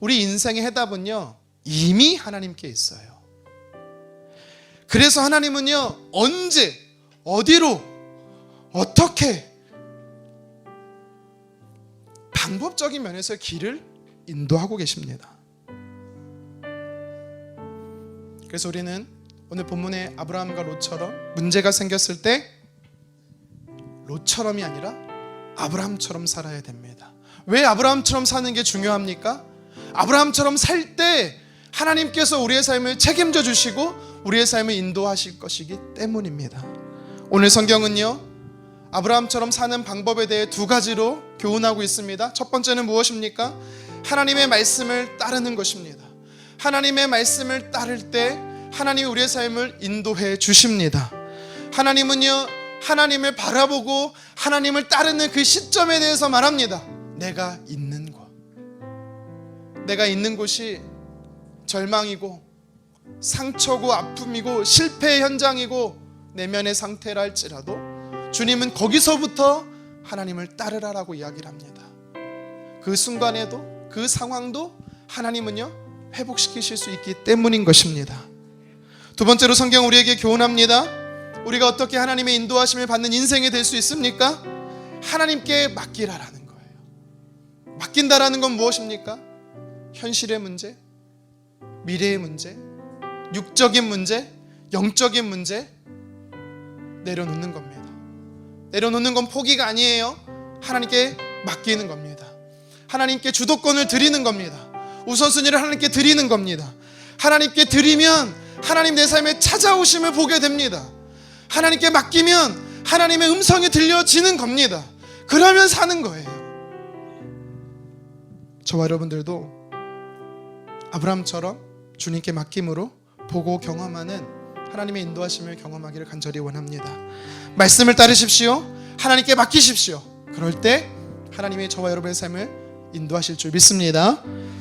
우리 인생의 해답은요, 이미 하나님께 있어요. 그래서 하나님은요, 언제, 어디로, 어떻게, 방법적인 면에서 길을 인도하고 계십니다. 그래서 우리는 오늘 본문의 아브라함과 롯처럼 문제가 생겼을 때 롯처럼이 아니라 아브라함처럼 살아야 됩니다. 왜 아브라함처럼 사는 게 중요합니까? 아브라함처럼 살 때 하나님께서 우리의 삶을 책임져 주시고 우리의 삶을 인도하실 것이기 때문입니다. 오늘 성경은요. 아브라함처럼 사는 방법에 대해 두 가지로 교훈하고 있습니다. 첫 번째는 무엇입니까? 하나님의 말씀을 따르는 것입니다. 하나님의 말씀을 따를 때 하나님이 우리의 삶을 인도해 주십니다. 하나님은요, 하나님을 바라보고 하나님을 따르는 그 시점에 대해서 말합니다. 내가 있는 곳. 내가 있는 곳이 절망이고 상처고 아픔이고 실패의 현장이고 내면의 상태라 할지라도 주님은 거기서부터 하나님을 따르라라고 이야기를 합니다. 그 순간에도 그 상황도 하나님은요 회복시키실 수 있기 때문인 것입니다. 두 번째로 성경 우리에게 교훈합니다. 우리가 어떻게 하나님의 인도하심을 받는 인생이 될 수 있습니까? 하나님께 맡기라라는 거예요. 맡긴다라는 건 무엇입니까? 현실의 문제, 미래의 문제, 육적인 문제, 영적인 문제 내려놓는 겁니다. 내려놓는 건 포기가 아니에요. 하나님께 맡기는 겁니다. 하나님께 주도권을 드리는 겁니다. 우선순위를 하나님께 드리는 겁니다. 하나님께 드리면 하나님 내 삶에 찾아오심을 보게 됩니다. 하나님께 맡기면 하나님의 음성이 들려지는 겁니다. 그러면 사는 거예요. 저와 여러분들도 아브라함처럼 주님께 맡김으로 보고 경험하는 하나님의 인도하심을 경험하기를 간절히 원합니다. 말씀을 따르십시오. 하나님께 맡기십시오. 그럴 때 하나님이 저와 여러분의 삶을 인도하실 줄 믿습니다.